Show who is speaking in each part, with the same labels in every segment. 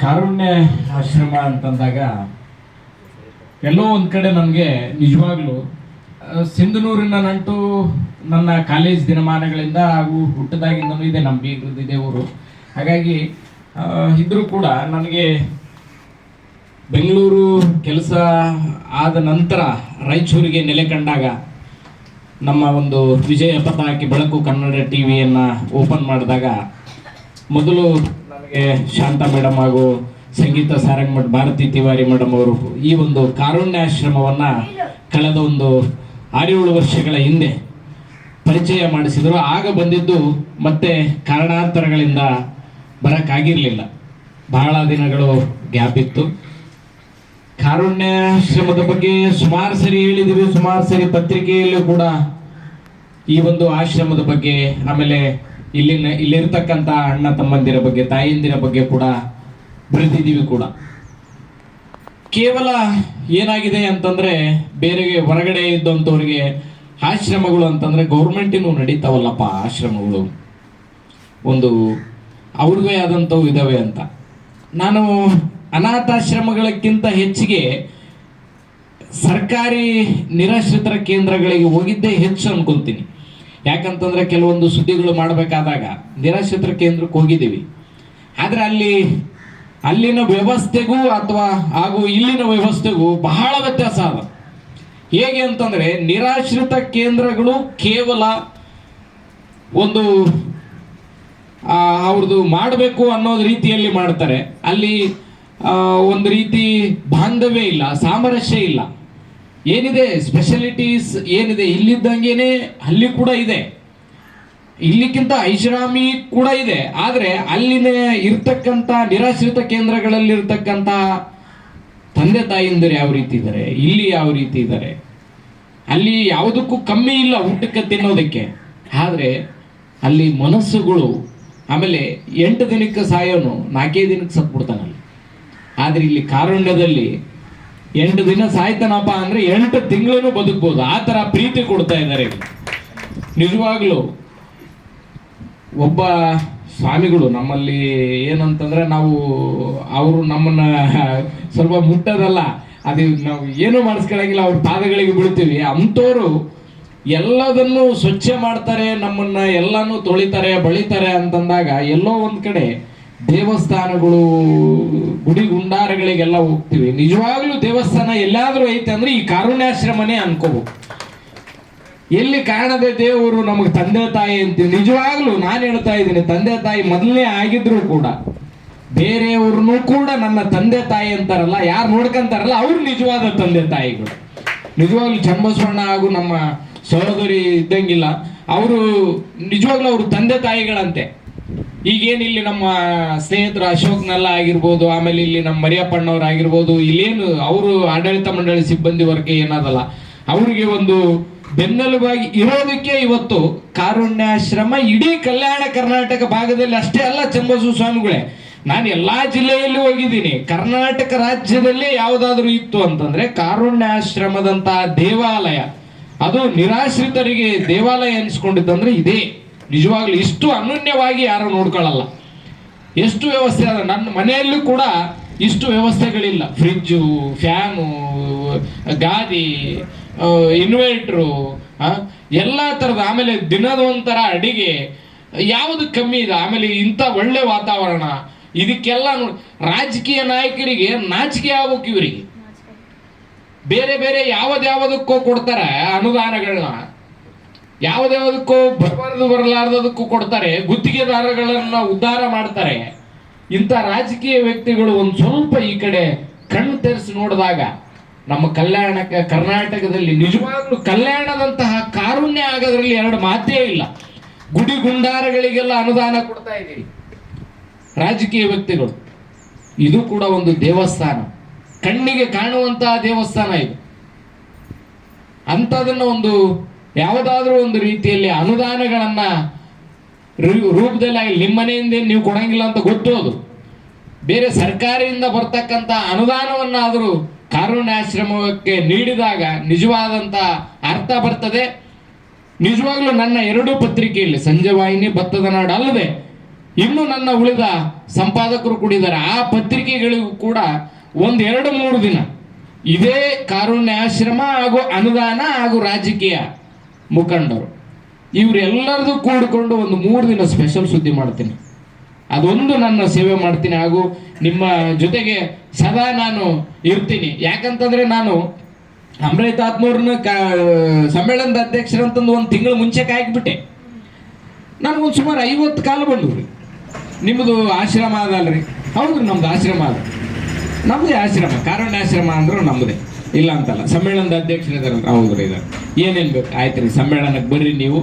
Speaker 1: ಕಾರುಣ್ಯ ಆಶ್ರಮ ಅಂತಂದಾಗ ಎಲ್ಲೋ ಒಂದು ಕಡೆ ನನಗೆ ನಿಜವಾಗ್ಲೂ ಸಿಂಧನೂರಿನ ನಂಟು ನನ್ನ ಕಾಲೇಜ್ ದಿನಮಾನಗಳಿಂದ ಹಾಗೂ ಹುಟ್ಟದಾಗಿಂದನೂ ಇದೆ ನಮ್ಮ ಬೀಗ್ರದ್ದು ಊರು. ಹಾಗಾಗಿ ಇದ್ರೂ ಕೂಡ ನನಗೆ ಬೆಂಗಳೂರು ಕೆಲಸ ಆದ ನಂತರ ರಾಯಚೂರಿಗೆ ನೆಲೆ ಕಂಡಾಗ ನಮ್ಮ ಒಂದು ವಿಜಯ ಪತಾಕಿ ಬೆಳಕು ಕನ್ನಡ ಟಿ ವಿಯನ್ನು ಓಪನ್ ಮಾಡಿದಾಗ ಮೊದಲು ಶಾಂತ ಮೇಡಮ್ ಹಾಗೂ ಸಂಗೀತ ಸಾರಂಗಮಠ್ ಭಾರತಿ ತಿವಾರಿ ಮೇಡಮ್ ಅವರು ಈ ಒಂದು ಕಾರುಣ್ಯಾಶ್ರಮವನ್ನು ಕಳೆದ ಒಂದು ಆರೇಳು ವರ್ಷಗಳ ಹಿಂದೆ ಪರಿಚಯ ಮಾಡಿಸಿದರು. ಆಗ ಬಂದಿದ್ದು ಮತ್ತೆ ಕಾರಣಾಂತರಗಳಿಂದ ಬರೋಕ್ಕಾಗಿರಲಿಲ್ಲ ಬಹಳ ದಿನಗಳು ಗ್ಯಾಪ್ ಇತ್ತು. ಕಾರುಣ್ಯಾಶ್ರಮದ ಬಗ್ಗೆ ಸುಮಾರು ಸರಿ ಹೇಳಿದ್ದೀವಿ ಸುಮಾರು ಸರಿ ಪತ್ರಿಕೆಯಲ್ಲೂ ಕೂಡ ಈ ಒಂದು ಆಶ್ರಮದ ಬಗ್ಗೆ ಆಮೇಲೆ ಇಲ್ಲಿನ, ಇಲ್ಲಿರ್ತಕ್ಕಂಥ ಅಣ್ಣ ತಮ್ಮಂದಿರ ಬಗ್ಗೆ, ತಾಯಂದಿರ ಬಗ್ಗೆ ಕೂಡ ಬರೆದಿದ್ದೀವಿ ಕೂಡ. ಕೇವಲ ಏನಾಗಿದೆ ಅಂತಂದ್ರೆ ಬೇರೆ ಹೊರಗಡೆ ಇದ್ದಂಥವ್ರಿಗೆ ಆಶ್ರಮಗಳು ಅಂತಂದ್ರೆ ಗೌರ್ಮೆಂಟಿನೂ ನಡೀತಾವಲ್ಲಪ್ಪ ಆಶ್ರಮಗಳು. ಒಂದು ಅವ್ರದೇ ಆದಂಥವು ಇದಾವೆ ಅಂತ. ನಾನು ಅನಾಥಾಶ್ರಮಗಳಕ್ಕಿಂತ ಹೆಚ್ಚಿಗೆ ಸರ್ಕಾರಿ ನಿರಾಶ್ರಿತರ ಕೇಂದ್ರಗಳಿಗೆ ಹೋಗಿದ್ದೇ ಹೆಚ್ಚು ಅನ್ಕೊಂತೀನಿ ಯಾಕಂತಂದ್ರೆ ಕೆಲವೊಂದು ಸುದ್ದಿಗಳು ಮಾಡಬೇಕಾದಾಗ ನಿರಾಶ್ರಿತರ ಕೇಂದ್ರಕ್ಕೆ ಹೋಗಿದ್ದೀವಿ. ಆದರೆ ಅಲ್ಲಿ, ಅಲ್ಲಿನ ವ್ಯವಸ್ಥೆಗೂ ಅಥವಾ ಹಾಗೂ ಇಲ್ಲಿನ ವ್ಯವಸ್ಥೆಗೂ ಬಹಳ ವ್ಯತ್ಯಾಸ ಅದ. ಹೇಗೆ ಅಂತಂದ್ರೆ ನಿರಾಶ್ರಿತ ಕೇಂದ್ರಗಳು ಕೇವಲ ಒಂದು ಅವ್ರದ್ದು ಮಾಡಬೇಕು ಅನ್ನೋ ರೀತಿಯಲ್ಲಿ ಮಾಡ್ತಾರೆ. ಅಲ್ಲಿ ಒಂದು ರೀತಿ ಬಾಂಧವ್ಯ ಇಲ್ಲ, ಸಾಮರಸ್ಯ ಇಲ್ಲ. ಏನಿದೆ? ಸ್ಪೆಷಲಿಟೀಸ್ ಏನಿದೆ? ಇಲ್ಲಿದ್ದಂಗೆನೆ ಅಲ್ಲಿ ಕೂಡ ಇದೆ. ಇಲ್ಲಿಕ್ಕಿಂತ ಐಷಾರಾಮಿ ಕೂಡ ಇದೆ. ಆದರೆ ಅಲ್ಲಿನ ಇರ್ತಕ್ಕಂಥ ನಿರಾಶ್ರಿತ ಕೇಂದ್ರಗಳಲ್ಲಿ ಇರ್ತಕ್ಕಂಥ ತಂದೆ ತಾಯಿಂದರು ಯಾವ ರೀತಿ ಇದ್ದಾರೆ? ಇಲ್ಲಿ ಯಾವ ರೀತಿ ಇದ್ದಾರೆ? ಅಲ್ಲಿ ಯಾವುದಕ್ಕೂ ಕಮ್ಮಿ ಇಲ್ಲ ಊಟಕ್ಕೆ ತಿನ್ನೋದಕ್ಕೆ. ಆದರೆ ಅಲ್ಲಿ ಮನಸ್ಸುಗಳು ಆಮೇಲೆ ಎಂಟು ದಿನಕ್ಕೆ ಸಾಯೋನು ನಾಲ್ಕೇ ದಿನಕ್ಕೆ ಸತ್ಬಿಡ್ತಾನಲ್ಲಿ. ಆದರೆ ಇಲ್ಲಿ ಕಾರುಣ್ಯದಲ್ಲಿ ಎಂಟು ದಿನ ಸಾಯ್ತಾನಪ್ಪ ಅಂದ್ರೆ ಎಂಟು ತಿಂಗಳು ಬದುಕ್ಬೋದು. ಆ ತರ ಪ್ರೀತಿ ಕೊಡ್ತಾ ಇದ್ದಾರೆ. ನಿಜವಾಗ್ಲು ಒಬ್ಬ ಸ್ವಾಮಿಗಳು ನಮ್ಮಲ್ಲಿ ಏನಂತಂದ್ರೆ ನಾವು ಅವರು ನಮ್ಮನ್ನ ಸ್ವಲ್ಪ ಮುಟ್ಟದಲ್ಲ. ಅದು ನಾವು ಏನು ಮಾಡಿಸ್ಕೊಳಂಗಿಲ್ಲ ಅವ್ರ ಪಾದಗಳಿಗೆ ಬಿಡ್ತೀವಿ ಅಂಥವ್ರು ಎಲ್ಲದನ್ನು ಸ್ವಚ್ಛ ಮಾಡ್ತಾರೆ, ನಮ್ಮನ್ನ ಎಲ್ಲಾನು ತೊಳಿತಾರೆ, ಬಳಿತಾರೆ ಅಂತಂದಾಗ ಎಲ್ಲೋ ಒಂದು ಕಡೆ ದೇವಸ್ಥಾನಗಳು ಗುಡಿ ಗುಂಡಾರಗಳಿಗೆಲ್ಲ ಹೋಗ್ತೀವಿ. ನಿಜವಾಗ್ಲೂ ದೇವಸ್ಥಾನ ಎಲ್ಲಾದ್ರೂ ಐತೆ ಅಂದ್ರೆ ಈ ಕಾರುಣ್ಯಾಶ್ರಮನೇ ಅನ್ಕೋಬೇಕು. ಎಲ್ಲಿ ಕಾಣದೆ ದೇವರು ನಮಗೆ ತಂದೆ ತಾಯಿ ಅಂತೀವಿ. ನಿಜವಾಗ್ಲೂ ನಾನು ಹೇಳ್ತಾ ಇದ್ದೀನಿ, ತಂದೆ ತಾಯಿ ಮೊದಲನೇ ಆಗಿದ್ರು ಕೂಡ ಬೇರೆಯವ್ರನ್ನೂ ಕೂಡ ನನ್ನ ತಂದೆ ತಾಯಿ ಅಂತಾರಲ್ಲ, ಯಾರು ನೋಡ್ಕೊಂತಾರಲ್ಲ, ಅವ್ರು ನಿಜವಾದ ತಂದೆ ತಾಯಿಗಳು. ನಿಜವಾಗ್ಲೂ ಚಂಬಸ್ವರ್ಣ ಹಾಗೂ ನಮ್ಮ ಸಹೋದರಿ ಇದ್ದಂಗಿಲ್ಲ, ಅವರು ನಿಜವಾಗ್ಲೂ ಅವ್ರ ತಂದೆ ತಾಯಿಗಳಂತೆ. ಈಗೇನಿಲ್ಲಿ ನಮ್ಮ ಸ್ನೇಹಿತರು ಅಶೋಕ್ನೆಲ್ಲ ಆಗಿರ್ಬೋದು, ಆಮೇಲೆ ಇಲ್ಲಿ ನಮ್ಮ ಮರಿಯಪ್ಪಣ್ಣವ್ರು ಆಗಿರ್ಬೋದು, ಇಲ್ಲೇನು ಅವರು ಆಡಳಿತ ಮಂಡಳಿ ಸಿಬ್ಬಂದಿ ವರ್ಗ ಏನದಲ್ಲ, ಅವರಿಗೆ ಒಂದು ಬೆನ್ನೆಲುಬಾಗಿ ಇರೋದಕ್ಕೆ ಇವತ್ತು ಕಾರುಣ್ಯಾಶ್ರಮ ಇಡೀ ಕಲ್ಯಾಣ ಕರ್ನಾಟಕ ಭಾಗದಲ್ಲಿ ಅಷ್ಟೇ ಅಲ್ಲ ಚಂಬಸು ಸ್ವಾಮಿಗಳೇ. ನಾನು ಎಲ್ಲಾ ಜಿಲ್ಲೆಯಲ್ಲಿ ಹೋಗಿದ್ದೀನಿ. ಕರ್ನಾಟಕ ರಾಜ್ಯದಲ್ಲಿ ಯಾವುದಾದ್ರೂ ಇತ್ತು ಅಂತಂದ್ರೆ ಕಾರುಣ್ಯಾಶ್ರಮದಂತಹ ದೇವಾಲಯ. ಅದು ನಿರಾಶ್ರಿತರಿಗೆ ದೇವಾಲಯ ಎನಿಸ್ಕೊಂಡಿದ್ದಂದ್ರೆ ಇದೇ. ನಿಜವಾಗ್ಲೂ ಇಷ್ಟು ಅನನ್ಯವಾಗಿ ಯಾರು ನೋಡ್ಕೊಳ್ಳಲ್ಲ. ಎಷ್ಟು ವ್ಯವಸ್ಥೆ ಅದ ನನ್ನ ಮನೆಯಲ್ಲೂ ಕೂಡ ಇಷ್ಟು ವ್ಯವಸ್ಥೆಗಳಿಲ್ಲ. ಫ್ರಿಜ್ಜು ಫ್ಯಾನು, ಗಾದಿ ಇನ್ವರ್ಟ್ರು ಎಲ್ಲ ಥರದ ಆಮೇಲೆ ದಿನದ ಒಂಥರ ಅಡಿಗೆ, ಯಾವುದು ಕಮ್ಮಿ ಇದೆ, ಆಮೇಲೆ ಇಂಥ ಒಳ್ಳೆ ವಾತಾವರಣ, ಇದಕ್ಕೆಲ್ಲ ರಾಜಕೀಯ ನಾಯಕರಿಗೆ ನಾಚಿಕೆ ಆಗ್ಬೇಕು ಇವರಿಗೆ. ಬೇರೆ ಬೇರೆ ಯಾವ್ದ್ಯಾವುದಕ್ಕೋ ಕೊಡ್ತಾರೆ ಅನುದಾನಗಳನ್ನ ಯಾವ್ದ್ಯಾವುದಕ್ಕೋ ಬರಬಾರ್ದು ಬರಲಾರ್ದಕ್ಕೂ ಕೊಡ್ತಾರೆ. ಗುತ್ತಿಗೆದಾರಗಳನ್ನ ಉದ್ಧಾರ ಮಾಡ್ತಾರೆ. ಇಂಥ ರಾಜಕೀಯ ವ್ಯಕ್ತಿಗಳು ಒಂದು ಸ್ವಲ್ಪ ಈ ಕಡೆ ಕಣ್ಣು ತೆರೆಸಿ ನೋಡಿದಾಗ ನಮ್ಮ ಕಲ್ಯಾಣ ಕರ್ನಾಟಕದಲ್ಲಿ ನಿಜವಾಗ್ಲೂ ಕಲ್ಯಾಣದಂತಹ ಕಾರುಣ್ಯ ಆಗೋದ್ರಲ್ಲಿ ಎರಡು ಮಾತೇ ಇಲ್ಲ. ಗುಡಿ ಗುಂಡಾರಗಳಿಗೆಲ್ಲ ಅನುದಾನ ಕೊಡ್ತಾ ಇದ್ದೀವಿ. ರಾಜಕೀಯ ವ್ಯಕ್ತಿಗಳು. ಇದು ಕೂಡ ಒಂದು ದೇವಸ್ಥಾನ. ಕಣ್ಣಿಗೆ ಕಾಣುವಂತಹ ದೇವಸ್ಥಾನ ಇದು. ಅಂಥದನ್ನ ಒಂದು ಯಾವುದಾದ್ರೂ ಒಂದು ರೀತಿಯಲ್ಲಿ ಅನುದಾನಗಳನ್ನ ರೂಪದಲ್ಲಿ ಆಗಲಿ ನಿಮ್ಮ ಮನೆಯಿಂದ ನೀವು ಕೊಡಂಗಿಲ್ಲ ಅಂತ ಗೊತ್ತು ಅದು. ಬೇರೆ ಸರ್ಕಾರದಿಂದ ಬರ್ತಕ್ಕಂಥ ಅನುದಾನವನ್ನಾದರೂ ಕಾರುಣ್ಯಾಶ್ರಮಕ್ಕೆ ನೀಡಿದಾಗ ನಿಜವಾದಂಥ ಅರ್ಥ ಬರ್ತದೆ. ನಿಜವಾಗ್ಲೂ ನನ್ನ ಎರಡೂ ಪತ್ರಿಕೆಯಲ್ಲಿ ಸಂಜೆ ವಾಹಿನಿ ಭತ್ತದ ನಾಡು ಅಲ್ಲದೆ ಇನ್ನು ನನ್ನ ಉಳಿದ ಸಂಪಾದಕರು ಕೂಡಿದ್ದಾರೆ. ಆ ಪತ್ರಿಕೆಗಳಿಗೂ ಕೂಡ ಒಂದು ಎರಡು ಮೂರು ದಿನ. ಇದೇ ಕಾರುಣ್ಯಾಶ್ರಮ ಹಾಗೂ ಅನುದಾನ ಹಾಗೂ ರಾಜಕೀಯ. ಮುಖಂಡರು. ಇವರೆಲ್ಲರದು ಕೂಡಿಕೊಂಡು ಒಂದು ಮೂರು ದಿನ ಸ್ಪೆಷಲ್ ಸುದ್ದಿ ಮಾಡ್ತೀನಿ. ಅದೊಂದು ನನ್ನ ಸೇವೆ ಮಾಡ್ತೀನಿ ಹಾಗೂ ನಿಮ್ಮ ಜೊತೆಗೆ ಸದಾ ನಾನು ಇರ್ತೀನಿ. ಯಾಕಂತಂದ್ರೆ ನಾನು ಅಮೃತಾತ್ಮವ್ರನ್ನ ಕ, ಸಮ್ಮೇಳನದ ಅಧ್ಯಕ್ಷರಂತಂದು ಒಂದು ತಿಂಗಳು ಮುಂಚೆ ಕಾಯ್ಬಿಟ್ಟೆ. ನನಗೊಂದು ಸುಮಾರು ಐವತ್ತು ಕಾಲ ಬಂದವು ರೀ. ನಿಮ್ಮದು ಆಶ್ರಮ ಅದಲ್ರಿ? ಹೌದು, ನಮ್ದು ಆಶ್ರಮ ಅದ. ನಮ್ಮದೇ ಆಶ್ರಮ ಕಾರಣ ಕಾರುಣ್ಯಾಶ್ರಮ ಅಂದ್ರೂ ನಮ್ಮದೇ ಇಲ್ಲ ಅಂತಲ್ಲ, ಸಮ್ಮೇಳನದ ಅಧ್ಯಕ್ಷರಿದ್ದಾರೆ ಹೌದು ಇದ್ದಾರೆ ಏನೇನು ಬೇಕು ಆಯ್ತು ರೀ, ಸಮ್ಮೇಳನಕ್ಕೆ ಬರ್ರಿ ನೀವು.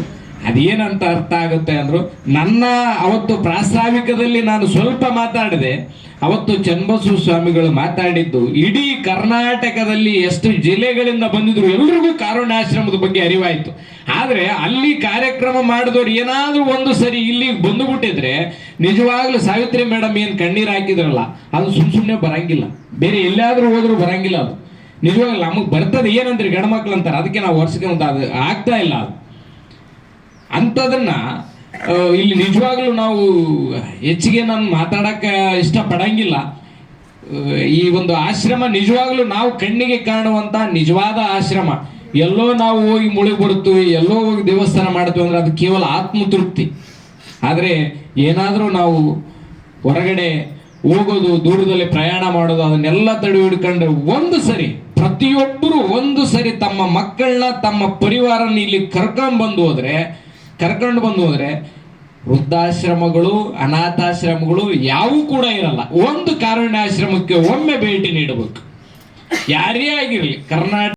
Speaker 1: ಅದೇನಂತ ಅರ್ಥ ಆಗುತ್ತೆ ಅಂದ್ರು, ನನ್ನ ಅವತ್ತು ಪ್ರಾಸ್ತಾವಿಕದಲ್ಲಿ ನಾನು ಸ್ವಲ್ಪ ಮಾತಾಡಿದೆ, ಅವತ್ತು ಚನ್ನಬಸವ ಸ್ವಾಮಿಗಳು ಮಾತಾಡಿದ್ದು, ಇಡೀ ಕರ್ನಾಟಕದಲ್ಲಿ ಎಷ್ಟು ಜಿಲ್ಲೆಗಳಿಂದ ಬಂದಿದ್ರು, ಎಲ್ರಿಗೂ ಕಾರುಣ್ಯಾಶ್ರಮದ ಬಗ್ಗೆ ಅರಿವಾಯಿತು. ಆದ್ರೆ ಅಲ್ಲಿ ಕಾರ್ಯಕ್ರಮ ಮಾಡಿದವರು ಏನಾದರೂ ಒಂದು ಸರಿ ಇಲ್ಲಿ ಬಂದುಬಿಟ್ಟಿದ್ರೆ, ನಿಜವಾಗ್ಲೂ ಸಾವಿತ್ರಿ ಮೇಡಮ್ ಏನ್ ಕಣ್ಣೀರು ಹಾಕಿದ್ರಲ್ಲ, ಅದು ಸುಮ್ ಸುಮ್ಮನೆ ಬರಂಗಿಲ್ಲ. ಬೇರೆ ಎಲ್ಲಾದ್ರೂ ಹೋದ್ರು ಬರಂಗಿಲ್ಲ ಅದು. ನಿಜವಾಗ್ಲೂ ನಮಗ್ ಬರ್ತದೆ ಏನಂದ್ರೆ ಗಂಡ್ಮಕ್ಳು ಅಂತಾರೆ, ಅದಕ್ಕೆ ನಾವು ವರ್ಷಕ್ಕೆ ಒಂದು ಅದು ಆಗ್ತಾ ಇಲ್ಲ ಅದು. ಅಂಥದನ್ನ ಇಲ್ಲಿ ನಿಜವಾಗ್ಲೂ ನಾವು ಹೆಚ್ಚಿಗೆ ನಾನು ಮಾತಾಡಕ್ಕೆ ಇಷ್ಟಪಡಂಗಿಲ್ಲ. ಈ ಒಂದು ಆಶ್ರಮ ನಿಜವಾಗ್ಲೂ ನಾವು ಕಣ್ಣಿಗೆ ಕಾಣುವಂತ ನಿಜವಾದ ಆಶ್ರಮ. ಎಲ್ಲೋ ನಾವು ಹೋಗಿ ಮುಳುಗಿ ಬರ್ತೀವಿ ಎಲ್ಲೋ ಹೋಗಿ ದೇವಸ್ಥಾನ ಮಾಡ್ತೀವಿ ಅಂದ್ರೆ ಅದು ಕೇವಲ ಆತ್ಮತೃಪ್ತಿ. ಆದರೆ ಏನಾದರೂ ನಾವು ಹೊರಗಡೆ ಹೋಗೋದು, ದೂರದಲ್ಲಿ ಪ್ರಯಾಣ ಮಾಡೋದು, ಅದನ್ನೆಲ್ಲ ತಡೆ ಹಿಡ್ಕೊಂಡ್ರೆ ಒಂದು ಸರಿ, ಪ್ರತಿಯೊಬ್ಬರು ಒಂದು ಸರಿ ತಮ್ಮ ಮಕ್ಕಳನ್ನ, ತಮ್ಮ ಪರಿವಾರನ ಇಲ್ಲಿ ಕರ್ಕೊಂಡ್ ಬಂದು ಹೋದ್ರೆ ಕರ್ಕೊಂಡು ಬಂದು ಹೋದ್ರೆ ವೃದ್ಧಾಶ್ರಮಗಳು, ಅನಾಥಾಶ್ರಮಗಳು ಯಾವೂ ಕೂಡ ಇರಲ್ಲ. ಒಂದು ಕಾರುಣ್ಯಾಶ್ರಮಕ್ಕೆ ಒಮ್ಮೆ ಭೇಟಿ ನೀಡಬೇಕು. ಯಾರೇ ಆಗಿರಲಿ, ಕರ್ನಾಟಕ